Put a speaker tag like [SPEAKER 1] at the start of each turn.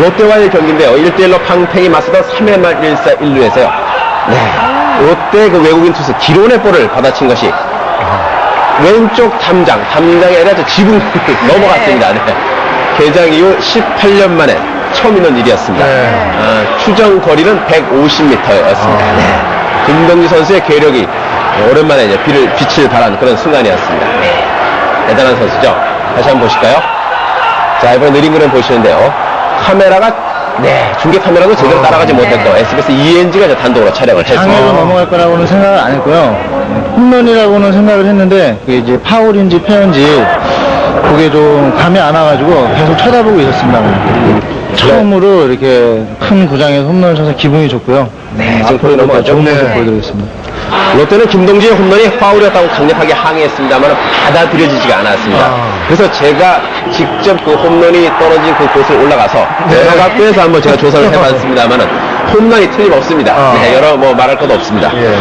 [SPEAKER 1] 롯데와의 경기인데요. 1대1로 팡팽이 맞서던 3회 말 1사 1루에서요. 네. 롯데 그 외국인 투수 기론의 볼을 받아친 것이 왼쪽 담장, 담장이 아니라 저 지붕 넘어갔습니다. 네. 개장 이후 18년 만에 처음 있는 일이었습니다.
[SPEAKER 2] 네.
[SPEAKER 1] 아, 추정 거리는 150m였습니다. 네. 김동지 선수의 괴력이 오랜만에 이제 비를, 빛을 발한 그런 순간이었습니다. 네. 대단한 선수죠. 다시 한번 보실까요? 자, 이번에 느린 그림 보시는데요. 카메라가, 네, 중계 카메라도 제대로 따라가지 못했고, SBS ENG가 이제 단독으로 촬영을
[SPEAKER 2] 장애로
[SPEAKER 1] 했습니다.
[SPEAKER 2] 넘어갈 거라고는 생각을 안 했고요. 홈런이라고는 생각을 했는데 그게 이제 파울인지 페어인지 그게 좀 감이 안 와가지고 계속 쳐다보고 있었습니다. 처음으로 이렇게 큰 구장에서 홈런을 쳐서 기분이 좋고요.
[SPEAKER 1] 네, 앞으로 넘어가죠.
[SPEAKER 2] 좋은
[SPEAKER 1] 네.
[SPEAKER 2] 모습 보여드리겠습니다.
[SPEAKER 1] 롯데는 김동진의 홈런이 파울이었다고 강력하게 항의했습니다만 받아들여지지가 않았습니다.
[SPEAKER 2] 아.
[SPEAKER 1] 그래서 제가 직접 그 홈런이 떨어진 그 곳을 올라가서 대학교에서 한번 제가 조사를 해봤습니다만 홈런이 틀림없습니다.
[SPEAKER 2] 아.
[SPEAKER 1] 네, 여러 뭐 말할 것도 없습니다.
[SPEAKER 2] 예.